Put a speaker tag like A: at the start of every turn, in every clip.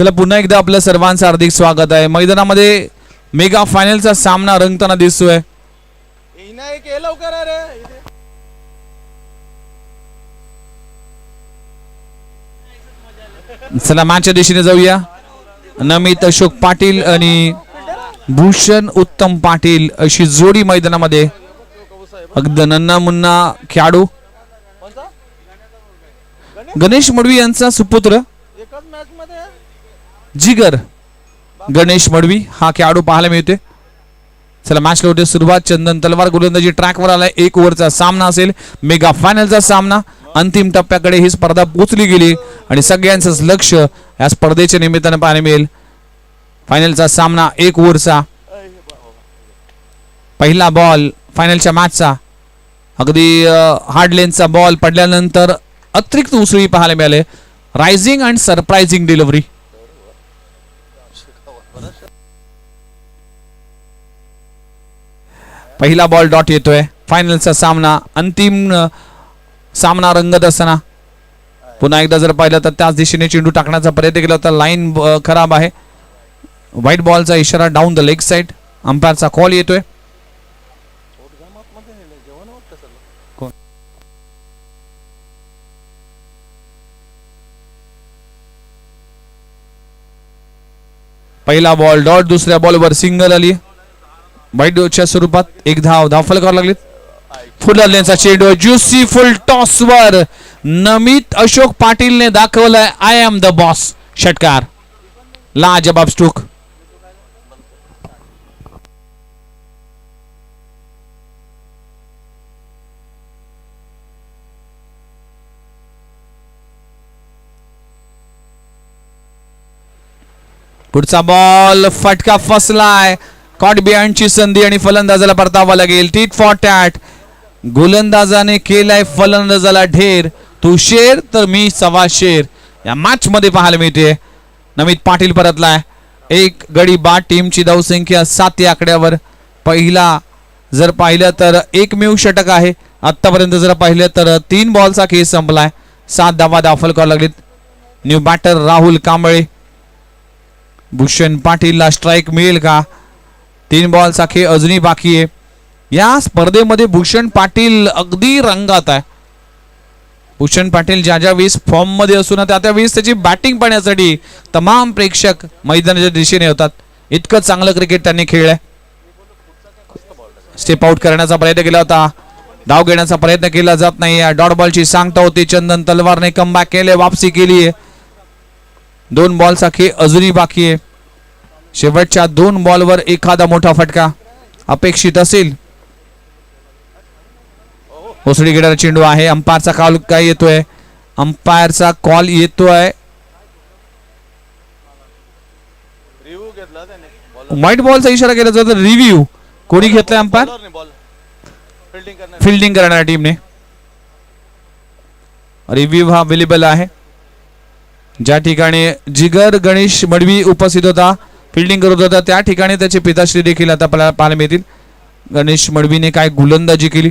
A: चला पुन्हा एकदा आपलं सर्वांचं हार्दिक स्वागत आहे. मैदानामध्ये मेगा फायनलचा सामना रंगताना दिसतोय. चला मॅचच्या दिशेने जाऊया. नमित अशोक पाटील आणि भूषण उत्तम पाटील अशी जोडी मैदानामध्ये. अगदी नन्ना मुन्ना खेळाडू. गणेश मडवी यांचा सुपुत्र. जिगर गणेश मडवी हा खेळाडू पाहायला मिळते चला मॅच होते सुरुवात. चंदन तलवार गोलंदाजी ट्रॅकवर आलाय. एक ओव्हरचा सामना असेल. मेगा फायनलचा सामना. अंतिम टप्प्याकडे ही स्पर्धा पोचली गेली. आणि सगळ्यांचंच लक्ष या स्पर्धेच्या निमित्तानं पाहायला मिळेल. फायनलचा सामना एक ओव्हरचा. पहिला बॉल फायनलच्या मॅचचा अगदी हार्ड लेनचा बॉल पडल्यानंतर अतिरिक्त उसळी पाहायला मिळाले. रायझिंग अँड सरप्रायझिंग डिलिव्हरी पहिला बॉल डॉट येतोय. फायनलचा सामना अंतिम सामना रंगत असताना. पुन्हा एकदा जर पाहिलं तर त्याच दिशेने चेंडू टाकण्याचा प्रयत्न केला तर लाईन खराब आहे. व्हाईट बॉलचा इशारा डाऊन द लेग साईड अंपायरचा कॉल येतोय. पहिला बॉल डॉट दुसऱ्या बॉलवर सिंगल आली. वाईटच्या स्वरूपात एक धाव धावफल करावं लागली फुलरलेनचा चेंडू ज्युसी फुल टॉस वर नमित अशोक पाटीलने दाखवलंय आय एम द बॉस षटकार. ला जबाब स्ट्रोक पुढचा बॉल फटका फसलाय. कॉट बिहाइंडची संधी आणि फलंदाजाला परतावा लागेल. टीट फॉर टॅट गोलंदाजाने केलाय फलंदाजाला ढेर. तू शेर तर मी सवा शेर. या मॅच मध्ये पाहायला मिळते. नमित पाटील परतलाय. एक गडी बाद टीमची धावसंख्या सात या आकड्यावर. पहिला जर पाहिलं तर एकमेव षटक आहे. आत्तापर्यंत जर पाहिलं तर तीन बॉलचा केस संपलाय. सात धावा दाखल करावं लागलीत. New batter Rahul Kamble. Bhushan पाटीलला स्ट्राईक मिळेल का? तीन बॉलचा खेळ अजूनही बाकी आहे. या स्पर्धेमध्ये भूषण पाटील अगदी रंगात आहे. भूषण पाटील ज्या ज्या वीस फॉर्ममध्ये त्या त्या वीस त्याची बॅटिंग पाहण्यासाठी तमाम प्रेक्षक मैदानाच्या दिशेने होतात इतकं चांगलं क्रिकेट त्यांनी खेळलंय. स्टेप आउट करण्याचा प्रयत्न केला होता. डाव घेण्याचा प्रयत्न केला जात नाही. डॉट बॉलची सांगता होती. चंदन तलवारने कमबॅक केले. वापसी केली आहे. दोन बॉलचा खेळ अजूनही बाकी आहे. शेवटच्या दोन बॉलवर एखादा मोठा फटका. अपेक्षित असेल. ओसडी गेलेला चेंडू आहे. अंपायरचा कॉल काय येतोय? अंपायरचा कॉल येतोय. व्हाईट बॉलचा इशारा केला जातो. रिव्ह्यू कोणी घेतलाय अंपायर?
B: फिल्डिंग
A: फिल्डिंग करणाऱ्या टीमने रिव्ह्यू हा अवेलेबल आहे. ज्या ठिकाणी जिगर गणेश मडवी उपस्थित होता फिल्डिंग करत होता. त्या ठिकाणी त्याचे पिताश्री देखील आता आपल्याला पाहायला मिळतील. गणेश मडवीने काय गोलंदाजी केली.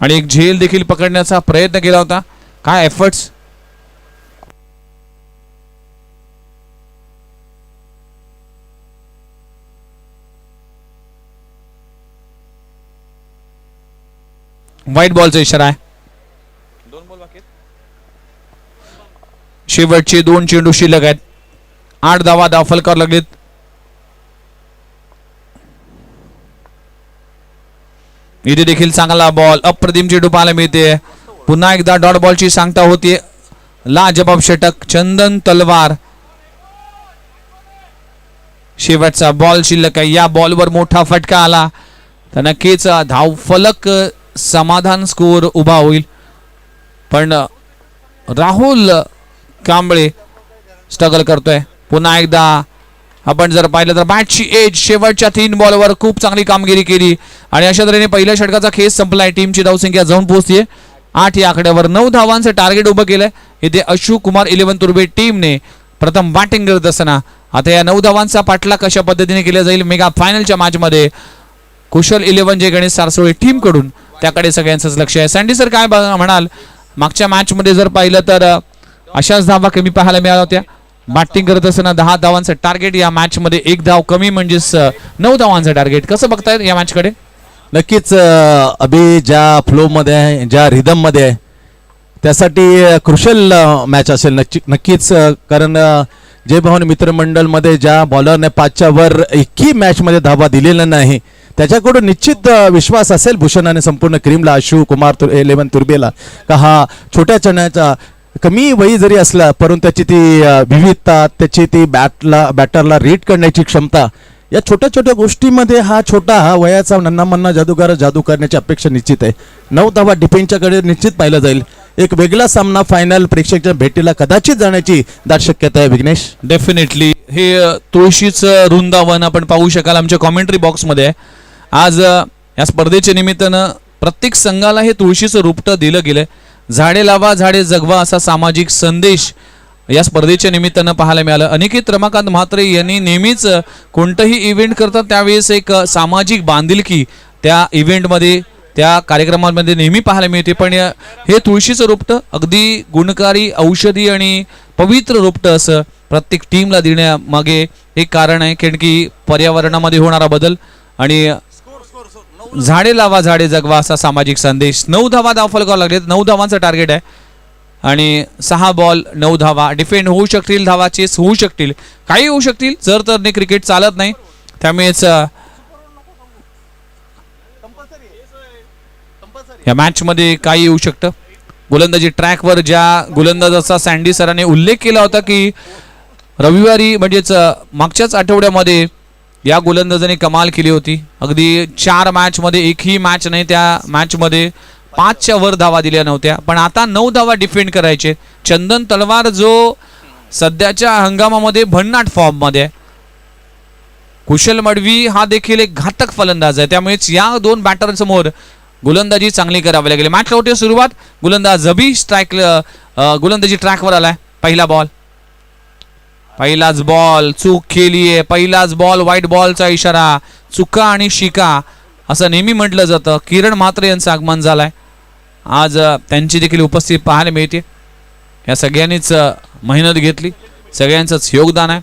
A: आणि एक झेल देखील पकडण्याचा प्रयत्न केला होता. काय एफर्ट्स व्हाईट बॉलचा इशारा आहे.
B: दोन बॉल बाकी आहेत.
A: शेवटचे दोन चेंडू शिल्लक आहेत. आठ धावा दाखल करावं लागलेत. इथे देखील चांगला बॉल अप्रतिम चेंडू पाहायला मिळते. पुन्हा एकदा डॉट बॉलची सांगता होती. लाजबाब षटक चंदन तलवार. शेवटचा बॉल शिल्लक आहे. या बॉलवर मोठा फटका आला. तर नक्कीच धाव फलक समाधान स्कोर उभा होईल. पण राहुल कांबळे स्ट्रगल करतोय. पुन्हा एकदा आपण जर पाहिलं तर बॅटची एज शेवटच्या तीन बॉलवर खूप चांगली कामगिरी केली. आणि अशा तऱ्हेने पहिल्या षटकाचा खेस संपलाय. टीमची धावसंख्या जाऊन पोहोचतीये. आठ या आकड्यावर नऊ धावांचं टार्गेट उभं केलंय. इथे अशोक कुमार इलेव्हन तुर्बे टीमने प्रथम बॅटिंग करत असताना. आता या नऊ धावांचा पाठलाग कशा पद्धतीने केला जाईल मेगा फायनलच्या मॅचमध्ये कुशल इलेव्हन जे गणेश सारसोळे टीमकडून. त्याकडे सगळ्यांचंच लक्ष आहे. सँडी सर काय म्हणाल? मागच्या मॅचमध्ये जर पाहिलं तर अशाच धावा कमी पाहायला मिळाल्या होत्या. बॅटिंग करत असताना दहा धावांचं टार्गेट या मॅच मध्ये एक धाव कमी म्हणजेच नऊ धावांचं टार्गेट कसं बघतायत या मॅच कडे?
C: नक्कीच अभि ज्या फ्लोमध्ये आहे ज्या रिदममध्ये आहे त्यासाठी क्रुशल मॅच असेल नक्की नक्कीच कारण अ, जय भवानी मित्रमंडळमध्ये ज्या बॉलरने पाचच्या वर एकही मॅचमध्ये धावा दिलेला नाही त्याच्याकडून निश्चित विश्वास असेल भूषण आणि संपूर्ण क्रीमला आशु कुमार तुर एलेवन तुर्बेला का हा छोट्या चण्याचा कमी वयी जरी असला परंतु त्याची ती विविधता त्याची ती बॅटला बॅटरला रीड करण्याची क्षमता या छोट्या छोट्या गोष्टीमध्ये हा छोटा हा वयाचा नन्ना मन्ना जादूगार जादू करण्याची अपेक्षा निश्चित आहे. नऊ धावा डिफेन्सच्याकडे निश्चित पाहिलं जाईल. एक वेगळा सामना फायनल प्रेक्षकच्या भेटीला कदाचित जाण्याची दाट शक्यता आहे विघ्नेश.
A: डेफिनेटली हे तुळशीच तुळशीचं वृंदावन आपण पाहू शकाल आमच्या कॉमेंट्री बॉक्समध्ये आहे. आज या स्पर्धेच्या निमित्तानं प्रत्येक संघाला हे तुळशीचं रुपटं दिलं गेलं झाडे लावा झाडे जगवा असा सामाजिक संदेश या स्पर्धेच्या निमित्तानं पाहायला मिळालं. अनिकेत रमाकांत म्हात्रे यांनी नेहमीच कोणतंही इव्हेंट करतात त्यावेळेस एक सामाजिक बांधिलकी त्या इव्हेंटमध्ये त्या कार्यक्रमांमध्ये नेहमी पाहायला मिळते. पण हे तुळशीचं रोपटं अगदी गुणकारी औषधी आणि पवित्र रोपटं असं प्रत्येक टीमला देण्यामागे एक कारण आहे. कारण की पर्यावरणामध्ये होणारा बदल आणि झाडे लावा झाडे जगवा असा सामाजिक संदेश. नऊ धावा धाव फलकावं लागले नऊ धावांचं टार्गेट आहे. आणि सहा बॉल नऊ धावा. डिफेंड होऊ शकतील धावा चेस होऊ शकतील. काही होऊ शकतील जर तर ने क्रिकेट चालत नाही. त्यामुळेच या मॅचमध्ये काही येऊ शकतं. गोलंदाजी ट्रॅकवर ज्या गोलंदाजाचा सँडी सरांनी उल्लेख केला होता की रविवारी म्हणजेच मागच्याच आठवड्यामध्ये या गोलंदाजाने कमाल केली होती. अगदी चार मॅचमध्ये एकही मॅच नाही त्या मॅचमध्ये पाचच्या वर धावा दिल्या नव्हत्या. पण आता नऊ धावा डिफेंड करायचे. चंदन तलवार जो सध्याच्या हंगामामध्ये भन्नाट फॉर्ममध्ये आहे. कुशल मडवी हा देखील एक घातक फलंदाज आहे. त्यामुळेच या दोन बॅटर समोर गोलंदाजी चांगली करावी लागेल. मॅच होते सुरुवात. गोलंदाज झबी स्ट्राईक गोलंदाजी ट्रॅकवर आलाय. पहिला बॉल पहिलाच बॉल चूक केलीये. पहिलाच बॉल व्हाईट बॉलचा इशारा. चुका आणि शिका. असं नेहमी म्हटलं जातं. किरण म्हात्रे यांचं आगमन झालंय. आज त्यांची देखील उपस्थिती पाहायला मिळते. या सगळ्यांनीच मेहनत घेतली. सगळ्यांचंच योगदान आहे.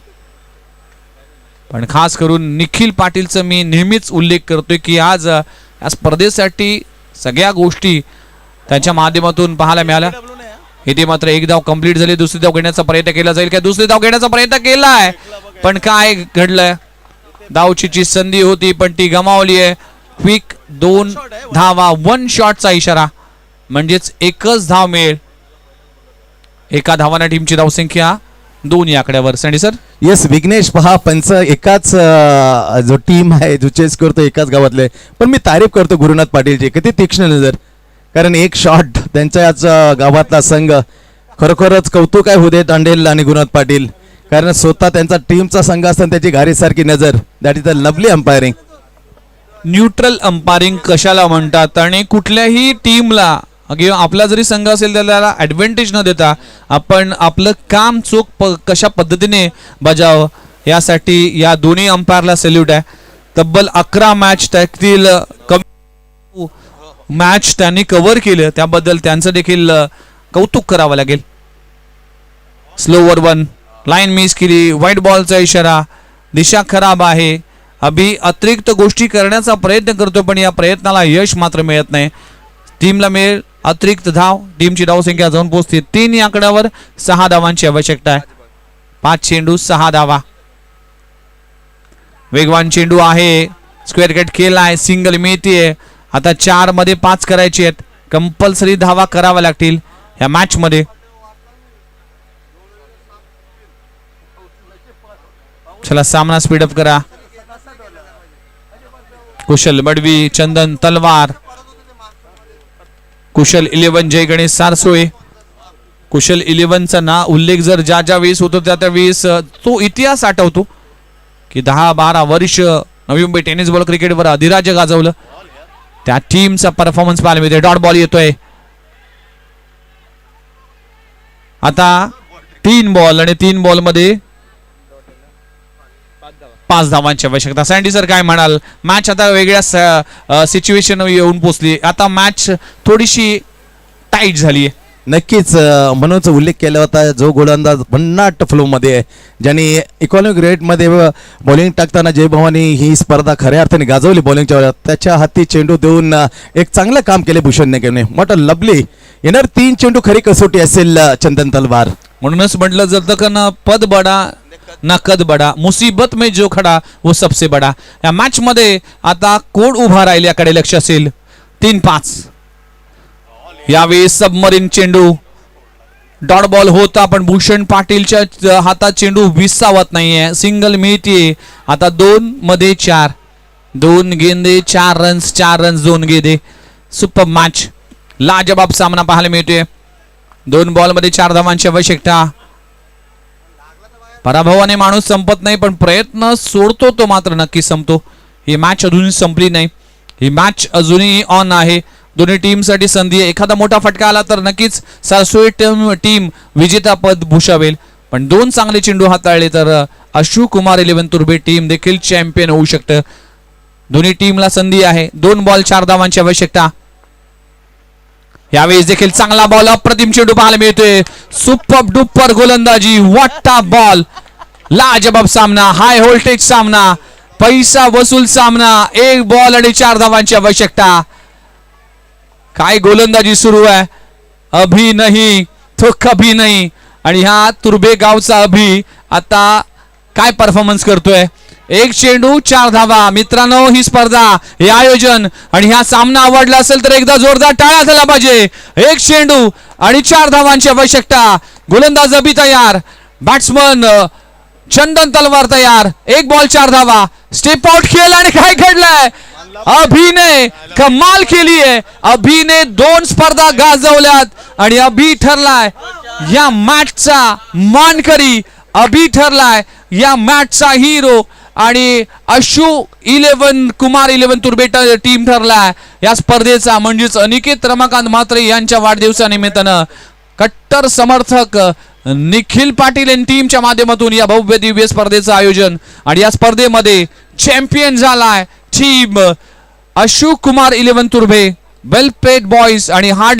A: पण खास करून निखिल पाटीलचं मी नेहमीच उल्लेख करतोय की आज या स्पर्धेसाठी सगळ्या गोष्टी त्यांच्या माध्यमातून पाहायला मिळाल्या. इथे मात्र एक धाव कंप्लीट झाली. दुसरी धाव घेण्याचा प्रयत्न केला जाईल. काय दुसरी धाव घेण्याचा प्रयत्न केलाय? पण काय घडलंय? धावचीची संधी होती पण ती गमावली आहे. क्विक दोन धावा वन शॉटचा इशारा. म्हणजेच एकच धाव मिळेल. एका धावाने टीमची धावसंख्या दोन या आकड्यावर. Sandy sir?
C: येस विघ्नेश पहा पंच एकाच जो टीम आहे जो चेस करतो एकाच गावातले. पण मी तारीफ करतो गुरुनाथ पाटीलची किती तीक्ष्ण नजर. कारण एक शॉट त्यांच्याच गावातला संघ खरोखरच कौतुक आहे उदय तांडेल आणि गुरुनाथ पाटील. कारण स्वतः त्यांचा टीमचा संघ असताना त्याची घारीसारखी नजर. That is a lovely umpiring
A: neutral umpiring कशाला म्हणतात? आणि कुठल्याही टीमला किंवा आपला जरी संघ असेल तर त्याला ऍडव्हान्टेज न देता आपण आपलं काम चोख प कशा पद्धतीने बजाव? यासाठी या दोन्ही अंपायरला सल्यूट आहे. तब्बल अकरा मॅच त्यातील कमी मॅच त्यांनी कव्हर केलं त्याबद्दल त्यांचं देखील कौतुक करावं लागेल. स्लोवर वन लाईन मिस केली. व्हाईट बॉलचा इशारा. दिशा खराब आहे. अभि अतिरिक्त गोष्टी करण्याचा प्रयत्न करतो पण या प्रयत्नाला यश मात्र मिळत नाही. टीमला मिळेल अतिरिक्त धाव. टीमची धावसंख्या जाऊन पोहोचते. तीन या आकड्यावर सहा धावांची आवश्यकता आहे. पाच चेंडू सहा धावा. वेगवान चेंडू आहे. स्क्वेअर कट आहे. सिंगल मिळतीये. आता चारमध्ये पाच करायचे आहेत. कंपल्सरी धावा कराव्या लागतील. या मॅच मध्ये. चला सामना स्पीडअप करा. कुशल बडवी चंदन तलवार. कुशल इलेव्हन जय गणेश सारसोळे. कुशल इलेव्हनचा ना उल्लेख जर ज्या ज्या वेळेस होतो त्या त्या वेळेस तो इतिहास आठवतो. की दहा बारा वर्ष नवी मुंबई टेनिस बॉल क्रिकेटवर अधिराज्य गाजवलं. त्या टीमचा परफॉर्मन्स पाहायला मिळते डॉट बॉल येतोय. आता तीन बॉल आणि तीन बॉलमध्ये पाच धावांची आवश्यकता. सँडी सर काय म्हणाल? मॅच आता वेगळ्या सिच्युएशन येऊन पोचली. आता मॅच थोडीशी टाईट झाली आहे
C: नक्कीच मनोज म्हणूनच उल्लेख केला होता जो गोलंदाज भन्नाट फ्लोमध्ये आहे ज्यांनी इकॉनॉमिक रेटमध्ये बॉलिंग टाकताना जय भवानी ही स्पर्धा खऱ्या अर्थाने गाजवली बॉलिंगच्या वेळात त्याच्या हाती चेंडू देऊन एक चांगलं काम केले भूषण केले मोठं लबली येणार तीन चेंडू खरी कसोटी असेल चंदन तलवार.
A: म्हणूनच म्हटलं जातं का ना पद बडा ना कद बडा. मुसीबत में जो खडा वो सबसे बडा. या मॅचमध्ये आता कोण उभा राहील याकडे लक्ष असेल? तीन पाच. यावेळी सबमरीन चेंडू. डॉट बॉल होता पण भूषण पाटीलच्या हातात चेंडू विसावत नाहीये. सिंगल मिळते आता दोन मध्ये चार. दोन गेंदे चार रन्स चार रन्स दोन गेंदे. सुपर मॅच लाजबाब सामना पाहायला मिळतोय. दोन बॉलमध्ये चार धावांची आवश्यकता. पराभवाने माणूस संपत नाही पण प्रयत्न सोडतो तो मात्र नक्की संपतो. ही मॅच अजूनही संपली नाही. ही मॅच अजूनही ऑन आहे. दोन्ही टीमसाठी संधी आहे. एखादा मोठा फटका आला तर नक्कीच सारसोई टीम टीम विजेतापद भूषावेल. पण दोन चांगले चेंडू हाताळले तर अशू कुमार इलेव्हन तुर्बे टीम देखील चॅम्पियन होऊ शकतं. दोन्ही टीमला संधी आहे. दोन बॉल चार धावांची आवश्यकता. यावेळेस देखील चांगला बॉल अप्रतिम चेंडू पाहायला मिळतोय. सुपर डुपर गोलंदाजी वाटा बॉल लाजबाब सामना हाय व्होल्टेज सामना पैसा वसूल सामना एक बॉल आणि चार धावांची आवश्यकता. काय गोलंदाजी सुरू आहे? अभि नाही तो कभी नाही. आणि ह्या तुर्बे गावचा अभि आता काय परफॉर्मन्स करतोय? एक चेंडू चार धावा. मित्रांनो ही स्पर्धा हे आयोजन. आणि ह्या सामना आवडला असेल तर एकदा जोरदार टाळा झाला पाहिजे. एक चेंडू आणि चार धावांची आवश्यकता. गोलंदाज अभि तयार. बॅट्समन चंदन तलवार तयार. एक बॉल चार धावा. स्टेप आउट खेळ आणि काय घडलंय? अभिने कमाल केली आहे. अभिने दोन स्पर्धा गाजवल्यात आणि अभि ठरलाय या मॅचचा मानकरी अभि ठरलाय या मॅचचा हिरो आणि अशू इलेव्हन कुमार इलेव्हन तुर्बेटा टीम ठरलाय. या स्पर्धेचा म्हणजेच अनिकेत रमाकांत म्हात्रे यांच्या वाढदिवसानिमित्तानं कट्टर समर्थक निखिल पाटील यांनी टीमच्या माध्यमातून या भव्य दिव्य स्पर्धेचं आयोजन आणि या स्पर्धेमध्ये चॅम्पियन झालाय. Team Ashok Kumar eleven Turbhe well paid boys आणि हार्ड